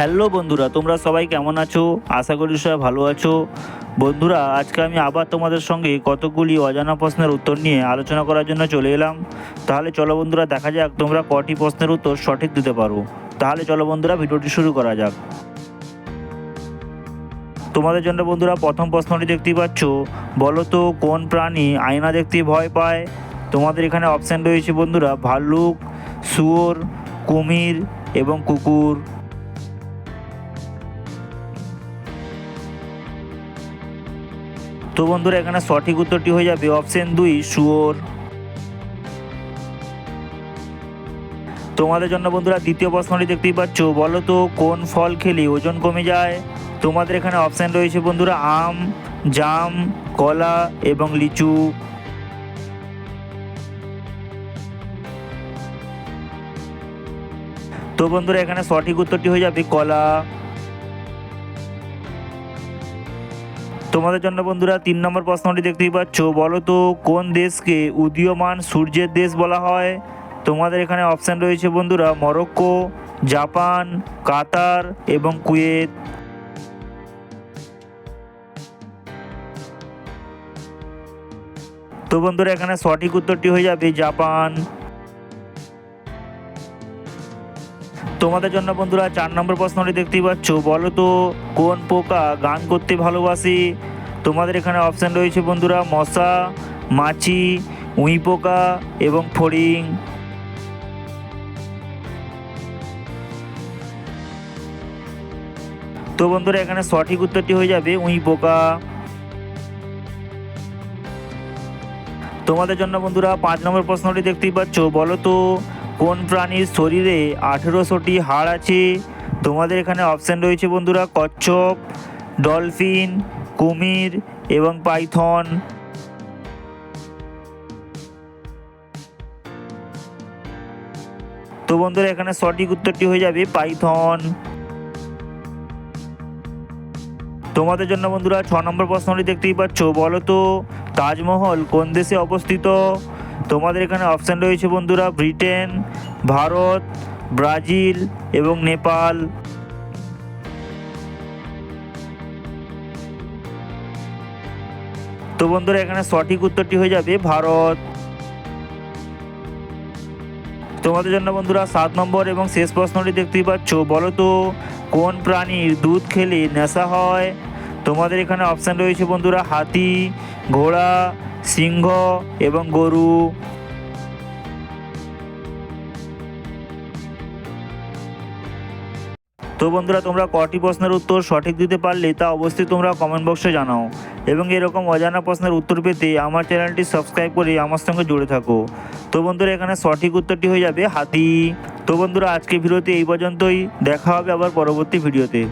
Hello বন্ধুরা, তোমরা সবাই কেমন আছো? আশা করি সবাই ভালো আছো। বন্ধুরা, আজকে আমি আবার তোমাদের সঙ্গে কতগুলি অজানা প্রশ্নের উত্তর নিয়ে আলোচনা করার জন্য চলে এলাম। তাহলে চলো বন্ধুরা, দেখা যাক তোমরা কটি প্রশ্নের উত্তর সঠিক দিতে পারো। তাহলে চলো বন্ধুরা, ভিডিওটি শুরু করা যাক। তোমাদের জন্য বন্ধুরা, প্রথম প্রশ্নটি দেখতেই পাচ্ছ। বলো তো, কোন প্রাণী আয়না দেখতে ভয় পায়? তোমাদের এখানে অপশান রয়েছে বন্ধুরা, ভাল্লুক, শুয়োর, কুমির এবং কুকুর। তো বন্ধুরা, এখানে সঠিক উত্তরটি হয়ে যাবে অপশন দুই, শুয়োর। তোমাদের জন্য বন্ধুরা, দ্বিতীয় প্রশ্নটি দেখতেই পাচ্ছ। বলো তো, কোন ফল খেলে ওজন কমে যায়? তোমাদের এখানে অপশান রয়েছে বন্ধুরা, আম, জাম, কলা এবং লিচু। তো বন্ধুরা, এখানে সঠিক উত্তরটি হয়ে যাবে কলা। তোমাদের জন্য বন্ধুরা তিন নম্বর প্রশ্নটি দেখতেই পাচ্ছ। বলো তো, কোন দেশকে উদীয়মান সূর্যের দেশ বলা হয়? তোমাদের এখানে অপশান রয়েছে বন্ধুরা, মরক্কো, জাপান, কাতার এবং কুয়েত। তো বন্ধুরা, এখানে সঠিক উত্তরটি হয়ে যাবে জাপান। তোমাদের জন্য বন্ধুরা চার নম্বর প্রশ্নটি দেখতেই পাচ্ছ। বলো তো, কোন পোকা গান করতে ভালোবাসে? তোমাদের এখানে অপশান রয়েছে বন্ধুরা, মশা, মাছি, উই পোকা এবং ফড়িং। তো বন্ধুরা, এখানে সঠিক উত্তরটি হয়ে যাবে উই পোকা। তোমাদের জন্য বন্ধুরা পাঁচ নম্বর প্রশ্নটি দেখতেই পাচ্ছ। বলো তো কোন প্রাণীর শরীরে আঠেরোশোটি হাড় আছে? তোমাদের এখানে অপশান রয়েছে বন্ধুরা, কচ্ছপ ডলফিন কুমির এবং পাইথন। তো বন্ধুরা, এখানে সঠিক উত্তরটি হয়ে যাবে পাইথন। তোমাদের জন্য বন্ধুরা, ছ নম্বর প্রশ্নটি দেখতেই পাচ্ছ, বলো তো, তাজমহল কোন দেশে অবস্থিত? তোমাদের এখানে অপশান রয়েছে বন্ধুরা, ব্রিটেন, ভারত, ব্রাজিল এবং নেপাল। তো বন্ধুরা, এখানে সঠিক উত্তরটি হয়ে যাবে ভারত। তোমাদের জন্য বন্ধুরা, সাত নম্বর এবং শেষ প্রশ্নটি দেখতেই পাচ্ছ। বলো তো, কোন প্রাণীর দুধ খেলে নেশা হয়? তোমাদের এখানে অপশান রয়েছে বন্ধুরা, হাতি, ঘোড়া সিংহ এবং গরু। তো বন্ধুরা, তোমরা কটি প্রশ্নের উত্তর সঠিক দিতে পারলে তা অবশ্যই তোমরা কমেন্ট বক্সে জানাও। এবং এরকম অজানা প্রশ্নের উত্তর পেতে আমার চ্যানেলটি সাবস্ক্রাইব করে আমার সঙ্গে জুড়ে থাকো। তো বন্ধুরা, এখানে সঠিক উত্তরটি হয়ে যাবে হাতি। তো বন্ধুরা আজকে ভিডিওতে এই পর্যন্তই। দেখা হবে আবার পরবর্তী ভিডিওতে।